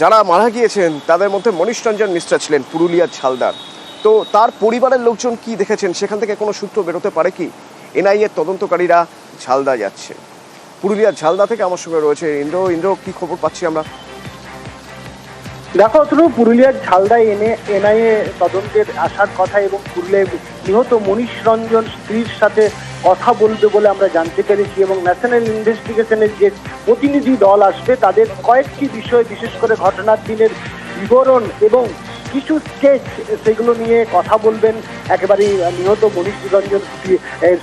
যারা মারা গিয়েছেন, তাদের মধ্যে মনীষ রঞ্জন মিশ্রা ছিলেন, পুরুলিয়ার ঝালদার তো তার পরিবারের লোকজন কি দেখেছেন? সেখান থেকে কোনো সূত্র বেরোতে পারে কি? এনআইএর তদন্তকারীরা ঝালদা যাচ্ছে। পুরুলিয়ার ঝালদা থেকে আমার সঙ্গে রয়েছে ইন্দ্র। ইন্দ্র, কি খবর পাচ্ছি আমরা? দেখো অতনু পুরুলিয়ার ঝালদায় এনে, এনআইএ তদন্তের আসার কথা এবং পুরুলিয়ায় নিহত মনীষ রঞ্জন স্ত্রীর সাথে কথা বলবে বলে আমরা জানতে পেরেছি এবং ন্যাশনাল ইনভেস্টিগেশনের যে প্রতিনিধি দল আসবে, তাদের কয়েকটি বিষয়, বিশেষ করে ঘটনার দিনের বিবরণ এবং কিছু স্কেচ সেগুলো নিয়ে কথা বলবেন একেবারে নিহত মনীষ রঞ্জন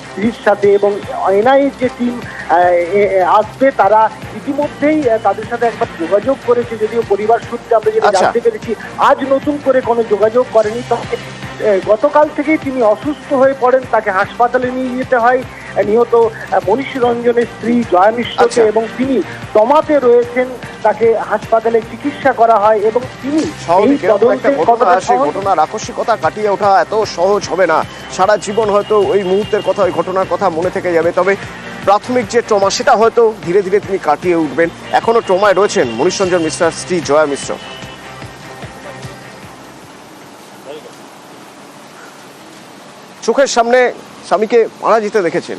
স্ত্রীর সাথে এবং এনআইএর যে টিম আসবে, তারা ইতিমধ্যেই তাদের সাথে একবার যোগাযোগ করেছে যদিও পরিবার সূত্রে আমরা যেটা আচ্ছা। জানতে পেরেছি আজ নতুন করে কোনো যোগাযোগ করেনি তবে গতকাল থেকেই তিনি অসুস্থ হয়ে পড়েন তাকে হাসপাতালে নিয়ে যেতে হয় নিহত মনীষ রঞ্জনের স্ত্রী জয়া মিশ্রকে আচ্ছা। এবং তিনি তমাতে রয়েছেন তাকে হাসপাতালে চিকিৎসা করা হয় এবং তিনি ঘটনার আকস্মিকতা কাটিয়ে ওঠা এত সহজ হবে না সারা জীবন হয়তো ওই মুহূর্তের কথা ওই ঘটনার কথা মনে থেকে যাবে তবে প্রাথমিক যে ট্রমা, সেটা হয়তো ধীরে ধীরে তিনি কাটিয়ে উঠবেন। এখনও ট্রমায় রয়েছেন মনীষ মিশ্রার স্ত্রী জয়া মিশ্র। চোখের সামনে স্বামীকে মারা যেতে দেখেছেন।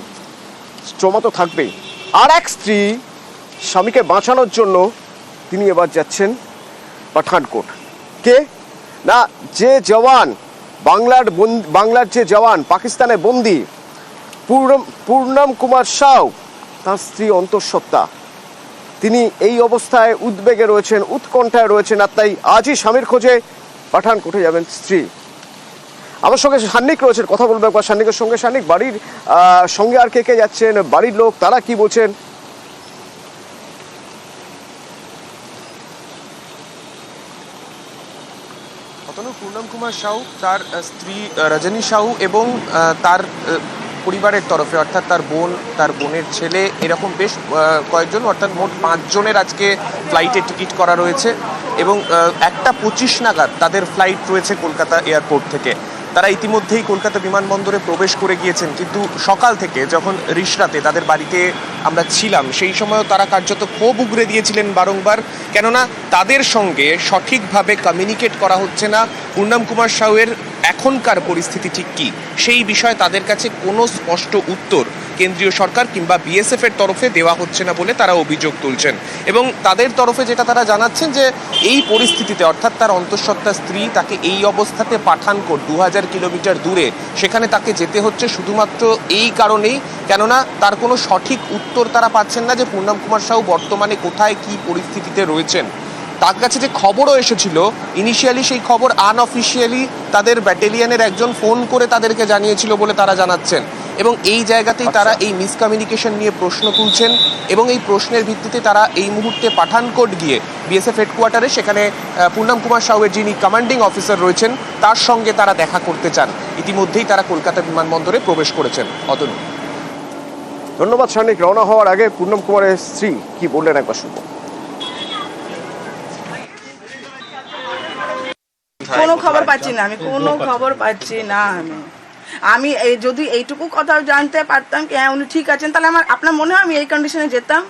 ট্রমা তো থাকবেই। আর এক স্ত্রী স্বামীকে বাঁচানোর জন্য তিনি এবার যাচ্ছেন পাঠানকোট। কে? না, যে জওয়ান, বাংলার বাংলার যে জওয়ান পাকিস্তানে বন্দি পূর্ণম কুমার সাউ, তার স্ত্রী অন্তঃসত্ত্বা। তিনি এই অবস্থায় উদ্বেগে রয়েছেন, উৎকণ্ঠায় রয়েছেন আর তাই আজই স্বামীর খোঁজে পাঠানকোটে যাবেন স্ত্রী। আমার সঙ্গে সান্নিক রয়েছেন, কথা বলব একবার সান্নিকের সঙ্গে। সান্নিক, বাড়ির সঙ্গে আর কে কে যাচ্ছেন? বাড়ির লোক, তারা কি বলছেন? পূর্ণম কুমার সাউ, তার স্ত্রী রজনী সাউ এবং তার পরিবারের তরফে, অর্থাৎ তার বোন, তার বোনের ছেলে, এরকম বেশ কয়েকজন, অর্থাৎ মোট পাঁচজনের আজকে ফ্লাইটে টিকিট করা রয়েছে এবং একটা পঁচিশ নাগাদ তাদের ফ্লাইট রয়েছে কলকাতা এয়ারপোর্ট থেকে। তারা ইতিমধ্যেই কলকাতা বিমানবন্দরে প্রবেশ করে গিয়েছেন, কিন্তু সকাল থেকে যখন রিসরাতে তাদের বাড়িতে আমরা ছিলাম, সেই সময়ও তারা কার্যত ক্ষোভ উগরে দিয়েছিলেন বারংবার। কেননা তাদের সঙ্গে সঠিকভাবে কমিউনিকেট করা হচ্ছে না। পূর্ণম কুমার সাউয়ের এখনকার পরিস্থিতি ঠিক কী? সেই বিষয়ে তাদের কাছে কোনো স্পষ্ট উত্তর কেন্দ্রীয় সরকার কিংবা বিএসএফ এর তরফে দেওয়া হচ্ছে না বলে তারা অভিযোগ তুলছেন। এবং তাদের তরফে যেটা তারা জানাচ্ছেন যে, এই পরিস্থিতিতে অর্থাৎ তার অন্তঃসত্ত্বা স্ত্রী তাকে এই অবস্থাতে পাঠানকোট দু হাজার কিলোমিটার দূরে। সেখানে তাকে যেতে হচ্ছে শুধুমাত্র এই কারণেই, কেননা তার কোনো সঠিক উত্তর তারা পাচ্ছেন না যে পূর্ণম কুমার সাহু বর্তমানে কোথায় কি পরিস্থিতিতে রয়েছেন। তার কাছে যে খবরও এসেছিল ইনিশিয়ালি সেই খবর আনঅফিসিয়ালি তাদের ব্যাটেলিয়ানের একজন ফোন করে তাদেরকে জানিয়েছিল বলে তারা জানাচ্ছেন। এবং এই জায়গাতেই তারা এই মিসকমিউনিকেশন নিয়ে প্রশ্ন তুলছেন এবং এই প্রশ্নের ভিত্তিতে তারা এই মুহূর্তে পাঠানকোট গিয়ে বিএসএফ হেডকোয়ার্টারে সেখানে পূর্ণম কুমার সাউয়ের যিনি কমান্ডিং অফিসার রয়েছেন তার সঙ্গে তারা দেখা করতে চান। ইতিমধ্যেই তারা কলকাতা বিমানবন্দরে প্রবেশ করেছেন। অতনু। ধন্যবাদ সান্নিক রওনা হওয়ার আগে পূর্ণম কুমারের স্ত্রী কি বললেন একবার শুনব কোনো খবর পাচ্ছি না আমি কোনো খবর পাচ্ছি না আমি। আমি এই যদি এইটুকু কথা জানতে পারতাম কি হ্যাঁ উনি ঠিক আছেন তাহলে আমার আপনার মনে হয় আমি এই কন্ডিশনে যেতাম?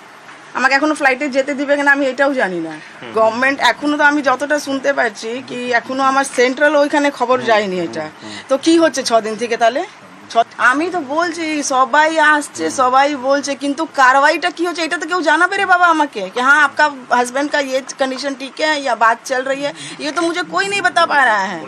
আমাকে এখনও ফ্লাইটে যেতে দিবে কিনা আমি এটাও জানি না। গভর্নমেন্ট এখনও তো আমি যতটা শুনতে পাচ্ছি কি এখনও আমার সেন্ট্রাল ওইখানে খবর যায়নি এটা। তো কি হচ্ছে ছদিন দিন থেকে তাহলে? আমি তো বলছি সবাই আসছে সবাই বলছে কিন্তু কারবাইটা কি হচ্ছে এটা তো কেউ জানাবে রে বাবা আমাকে कि हाँ आपका हस्बैंड का ये कंडीशन ठीक है या बात चल रही है ये तो मुझे कोई नहीं बता पा रहा है